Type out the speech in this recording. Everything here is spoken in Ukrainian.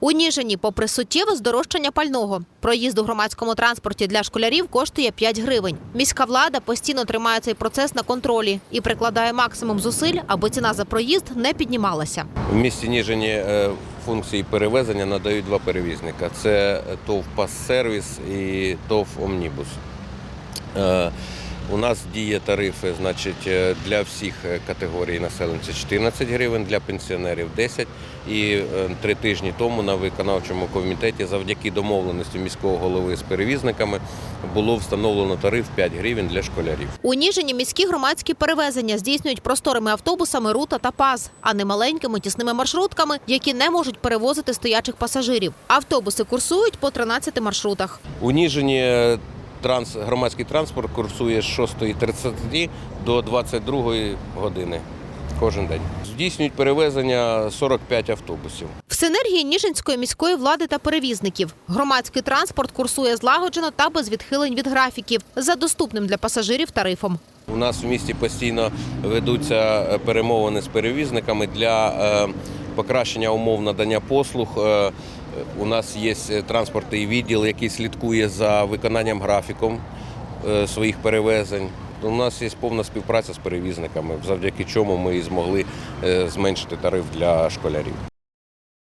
У Ніжині, попри суттєве здорожчання пального, проїзд у громадському транспорті для школярів коштує 5 гривень. Міська влада постійно тримає цей процес на контролі і прикладає максимум зусиль, аби ціна за проїзд не піднімалася. В місті Ніжині е, функції перевезення надають два перевізника: це ТОВ «Пассервіс» і ТОВ Омнібус. У нас діє тарифи, значить, е, для всіх е, категорій населення це 14 гривень, для пенсіонерів 10. І е, три тижні тому на виконавчому комітеті, завдяки домовленості міського голови з перевізниками, було встановлено тариф 5 гривень для школярів. У Ніжині міські громадські перевезення здійснюють просторими автобусами Рута та ПАЗ, а не маленькими тісними маршрутками, які не можуть перевозити стоячих пасажирів. Автобуси курсують по 13 маршрутах. У Ніжині транс, громадський транспорт курсує з 6.30 до 22 години кожен день. Здійснюють перевезення 45 автобусів. В синергії Ніжинської міської влади та перевізників громадський транспорт курсує злагоджено та без відхилень від графіків за доступним для пасажирів тарифом. У нас в місті постійно ведуться е, перемовини з перевізниками для е, покращення умов надання послуг. Е, У нас є транспортний відділ, який слідкує за виконанням графіком е, своїх перевезень. У нас є повна співпраця з перевізниками, завдяки чому ми і змогли е, зменшити тариф для школярів.